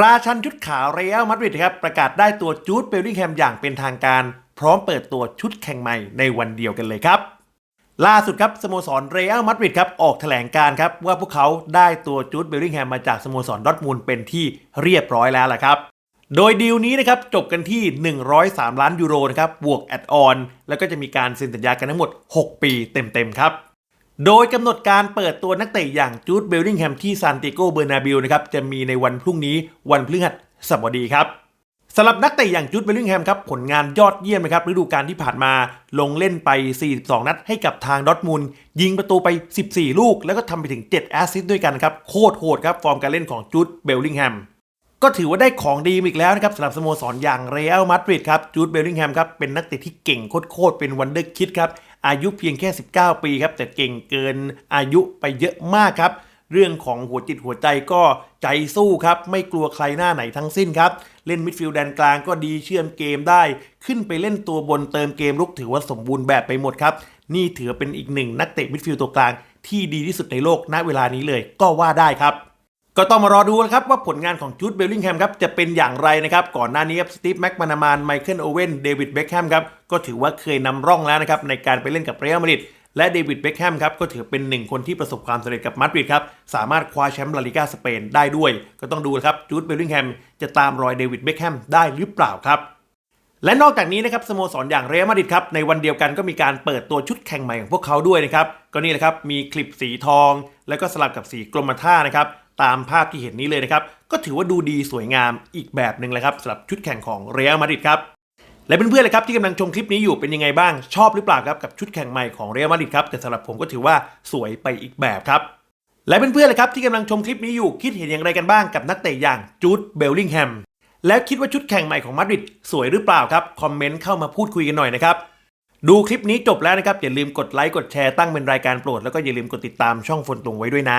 ราชันชุดขาวเรอัลมาดริดครับประกาศได้ตัวจูดเบลลิงแฮมอย่างเป็นทางการ พร้อมเปิดตัวชุดแข่งใหม่ในวันเดียวกันเลยครับ ล่าสุดครับสโมสรเรอัลมาดริดครับออกแถลงการครับว่าพวกเขาได้ตัวจูดเบลลิงแฮมมาจากสโมสรดอทมูลเป็นที่เรียบร้อยแล้วล่ะครับ โดยดีลนี้นะครับจบกันที่ 103 ล้านยูโรนะครับบวกแอดออนแล้วก็จะมีการเซ็นสัญญากันทั้งหมด 6 ปีเต็มๆครับ โดยกำหนดการเปิดตัวนักเตะอย่างจูดเบลลิงแฮมที่ซานติโกเบอร์นาบิลนะครับจะมีในวันพรุ่งนี้วันพฤหัสบดีครับสำหรับนักเตะอย่างจูดเบลลิงแฮมครับผลงานยอดเยี่ยมนะครับฤดูกาลที่ผ่านมาลงเล่นไป 42 นัดให้กับทางดอทมุนยิงประตูไป 14 ลูก แล้วก็ทำไปถึง 7 แอสซิสต์ด้วยกันครับโคตรโหดครับฟอร์มการเล่นของจูดเบลลิงแฮม ก็ถือว่าได้ของดีอีกแล้วนะครับสำหรับสโมสรอย่างเรอัลมาดริดครับจูดเบลลิงแฮมครับเป็นนักเตะที่เก่งโคตรๆเป็นวันเดอร์คิดครับอายุเพียงแค่ 19 ปีครับแต่เก่งเกินอายุไปเยอะมากครับเรื่องของหัวจิตหัวใจก็ใจสู้ครับ ไม่กลัวใครหน้าไหนทั้งสิ้นครับ เล่นมิดฟิลด์แดนกลางก็ดีเชื่อมเกมได้ ขึ้นไปเล่นตัวบนเติมเกมลุกถือว่าสมบูรณ์แบบไปหมดครับ นี่ถือเป็นอีกหนึ่งนักเตะมิดฟิลด์ตัวกลางที่ดีที่สุดในโลกณเวลานี้เลยก็ว่าได้ครับ ก็ต้องมารอดูนะครับว่าผลงานของจูดเบลลิงแฮมครับจะเป็นอย่างไรนะครับก่อนหน้านี้ครับสตีฟแม็กมานามานไมเคิลโอเวนเดวิดเบคแฮมครับก็ถือว่าเคยนำร่องแล้วนะครับในการไปเล่นกับเรอัลมาดริดและเดวิดเบคแฮมครับก็ถือเป็นหนึ่งคนที่ประสบความสำเร็จกับมาดริดครับสามารถคว้าแชมป์ลาลิกาสเปนได้ด้วย ก็ต้องดูนะครับจูดเบลลิงแฮมจะตามรอยเดวิดเบคแฮมได้หรือเปล่าครับและนอกจากนี้นะครับสโมสรอย่างเรอัลมาดริดครับในวันเดียวกันก็มีการเปิดตัวชุดแข่งใหม่ของพวกเขาด้วยนะครับก็นี่แหละครับมีคลิปสีทอง แล้วก็สลับกับสีกรมท่านะครับ ตามภาพที่เห็นนี้เลยนะครับ ก็ถือว่าดูดีสวยงามอีกแบบหนึ่งเลยครับสำหรับชุดแข่งของเรอัลมาดริดครับและเพื่อนๆเลยครับที่กำลังชมคลิปนี้อยู่เป็นยังไงบ้างชอบหรือเปล่าครับกับชุดแข่งใหม่ของเรอัลมาดริดครับแต่สำหรับผมก็ถือว่าสวยไปอีกแบบครับ และเพื่อนๆเลยครับที่กำลังชมคลิปนี้อยู่คิดเห็นอย่างไรกันบ้างกับนักเตะอย่างจูดเบลลิงแฮมแล้วคิดว่าชุดแข่งใหม่ของมาดริดสวยหรือเปล่าครับคอมเมนต์เข้ามาพูดคุยกันหน่อยนะครับดูคลิปนี้จบแล้วนะครับอย่าลืมกดไลค์กดแชร์ตั้งเป็นรายการโปรดแล้วก็อย่าลืมกดติดตามช่องฝนตรงไว้ด้วยนะ